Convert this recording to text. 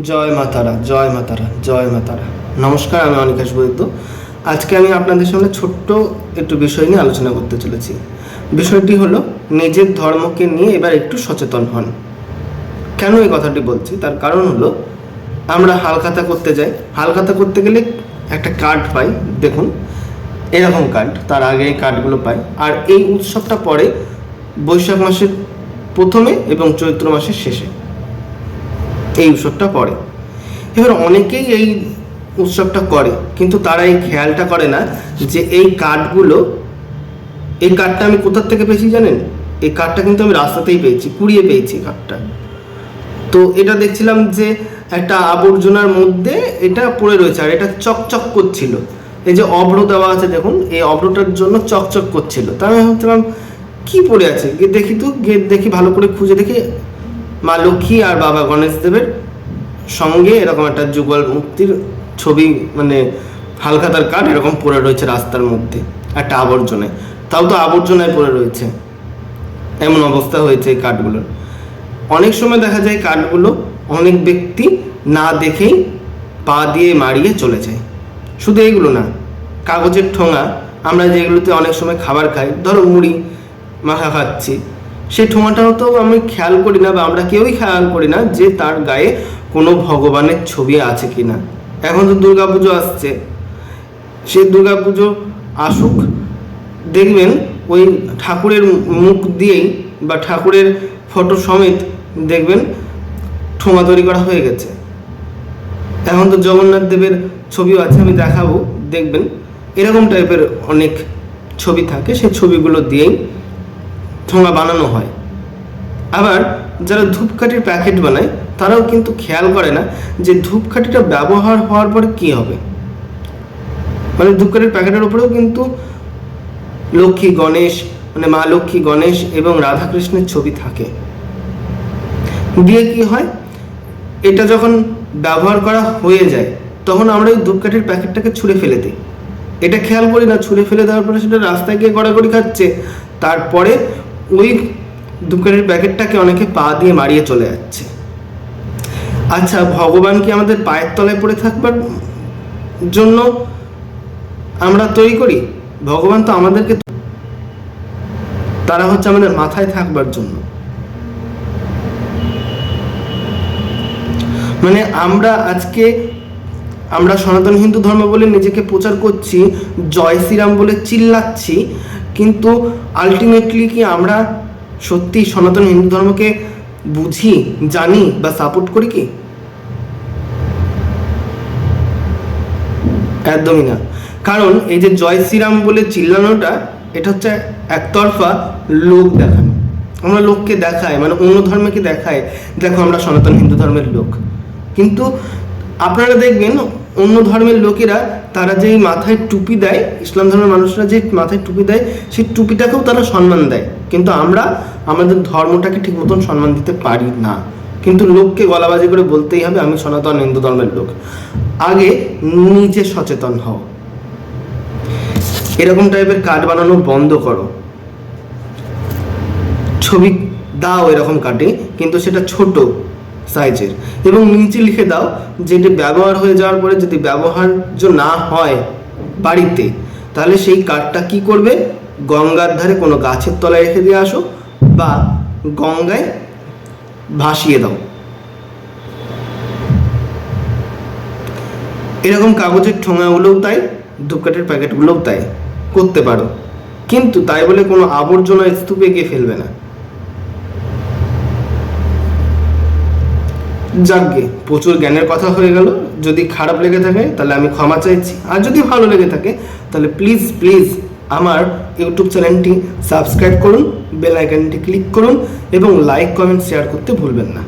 জয় মাতারা জয় মাতারা জয় মাতারা নমস্কার, আমি অনিকাশ বৈদ্য। আজকে আমি আপনাদের সামনে ছোট্ট একটু বিষয় নিয়ে আলোচনা করতে চলেছি। বিষয়টি হলো, নিজের ধর্মকে নিয়ে এবার একটু সচেতন হন। কেন এই কথাটি বলছি? তার কারণ হলো, আমরা হালখাতা করতে যাই। হালখাতা করতে গেলে একটা কার্ড পাই, দেখুন। এরকম কার্ড তার আগে এই কার্ডগুলো পাই। আর এই উৎসবটা পরে বৈশাখ মাসের প্রথমে এবং চৈত্র মাসের শেষে। এই উৎসবটা পড়ে এবার অনেকেই এই উৎসবটা করে, কিন্তু তারা এই খেয়ালটা করে না যে এই কার্ডগুলো এই কার্ডটা আমি কোথার থেকে পেয়েছি জানেন? এই কার্ডটা কিন্তু আমি রাস্তাতেই পেয়েছি, কুড়িয়ে পেয়েছি কার্ডটা তো এটা দেখছিলাম যে একটা আবর্জনার মধ্যে এটা পড়ে রয়েছে, আর এটা চকচক করছিল। এই যে অভ্র দেওয়া আছে দেখুন, এই অভ্রটার জন্য চকচক করছিল। তা আমি ভাবছিলাম, কি পড়ে আছে? দেখি তো দেখি ভালো করে খুঁজে দেখি মা লক্ষ্মী আর বাবা গণেশ দেবের সঙ্গে এরকম একটা যুগল মুক্তির ছবি মানে হালখাতার কাঠ এরকম পড়ে রয়েছে রাস্তার মধ্যে, একটা আবর্জনায়। তাও তো আবর্জনায় পড়ে রয়েছে। এমন অবস্থা হয়েছে এই কাঠগুলোর। অনেক সময় দেখা যায় কাঠগুলো অনেক ব্যক্তি না দেখেই পা দিয়ে মারিয়ে চলে যায়। শুধু এইগুলো না, কাগজের ঠোঙা, আমরা যেগুলোতে অনেক সময় খাবার খাই, ধরো মুড়ি মাখা খাচ্ছি সেই ঠোঙাটাও তো আমি খেয়াল করি না বা আমরা কেউই খেয়াল করি না যে তার গায়ে কোনো ভগবানের ছবি আছে কি না এখন তো দুর্গাপুজো আসছে। সেই দুর্গাপুজো আসুক, দেখবেন ওই ঠাকুরের মুখ দিয়েই বা ঠাকুরের ফটো সমেত দেখবেন ঠোঙা তৈরি করা হয়ে গেছে। এখন তো জগন্নাথ দেবের ছবিও আছে, আমি দেখাবো, দেখবেন। এরকম টাইপের অনেক ছবি থাকে, সেই ছবিগুলো দিয়েই ঠোঙা বানানো হয়। আবার যারা ধূপকাঠির প্যাকেট বানায়, তারাও কিন্তু খেয়াল করে না যে ধূপকাঠিটা ব্যবহার হওয়ার পর কি হবে। মানে ধূপকাঠির প্যাকেটের উপরেও কিন্তু লক্ষ্মী গণেশ মানে মা লক্ষ্মী গণেশ এবং রাধাকৃষ্ণের ছবি থাকে। দিয়ে কি হয়? এটা যখন ব্যবহার করা হয়ে যায়, তখন আমরা ওই ধূপকাঠির প্যাকেটটাকে ছুঁড়ে ফেলে দিই। এটা খেয়াল করি না, ছুঁড়ে ফেলে দেওয়ার পরে সেটা রাস্তায় গিয়ে গড়াগড়ি খাচ্ছে। তারপরে ওই ধূপকাঠির প্যাকেটটাকে অনেকে পা দিয়ে মারিয়ে চলে যাচ্ছে। আচ্ছা ভগবান কি আমাদের পায়ের তলায় পড়ে থাকবার জন্য আমরা তৈরি করি? ভগবান তো আমাদেরকে তারা হচ্ছে আমাদের মাথায় থাকবার জন্য। মানে আমরা আজকে, আমরা সনাতন হিন্দু ধর্ম বলে নিজেকে প্রচার করছি, জয় শ্রীরাম বলে চিল্লাচ্ছি কিন্তু আলটিমেটলি কি আমরা সত্যি সনাতন হিন্দু ধর্মকে বুঝি, জানি বা সাপোর্ট করি কি? একদমই না। কারণ এই যে জয় শ্রীরাম বলে চিল্লানোটা, এটা হচ্ছে একতরফা লোক দেখানো। আমরা লোককে দেখাই মানে অন্য ধর্মকে দেখায় দেখো আমরা সনাতন হিন্দু ধর্মের লোক। কিন্তু আপনারা দেখবেন অন্য ধর্মের লোকেরা, তারা যেই মাথায় টুপি দেয়, ইসলাম ধর্মের মানুষরা যে মাথায় টুপি দেয়, সেই টুপিটাকেও তারা সম্মান দেয়। কিন্তু আমরা আমাদের ধর্মটাকে ঠিক মতন সম্মান দিতে পারি না। কিন্তু লোককে গলাবাজি করে বলতেই হবে, আমি সনাতন হিন্দু ধর্মের লোক। আগে নিজে সচেতন হও। এরকম টাইপের কার্ড বানানো বন্ধ করো। ছবি দাও এরকম কাটে কিন্তু সেটা ছোট। সাইজের। এবং নিচে লিখে দাও যেটি ব্যবহার হয়ে যাওয়ার পরে যদি ব্যবহার্য না হয় বাড়িতে, তাহলে সেই কাঠটা কি করবে? গঙ্গার ধারে কোনো গাছের তলায় রেখে দিয়ে আসো বা গঙ্গায় ভাসিয়ে দাও। এরকম কাগজের ঠোঙাগুলোও তাই, ধূপকাঠের প্যাকেটগুলোও তাই, করতে পারো। কিন্তু তাই বলে কোনো আবর্জনা স্তূপে গিয়ে ফেলবে না। যাকগে, প্রচুর জ্ঞানের কথা হয়ে গেল। যদি খারাপ লেগে থাকে, তাহলে আমি ক্ষমা চাইছি। আর যদি ভালো লেগে থাকে, তাহলে প্লিজ প্লিজ আমার ইউটিউব চ্যানেলটি সাবস্ক্রাইব করুন বেল আইকনটি ক্লিক করুন এবং লাইক কমেন্ট শেয়ার করতে ভুলবেন না।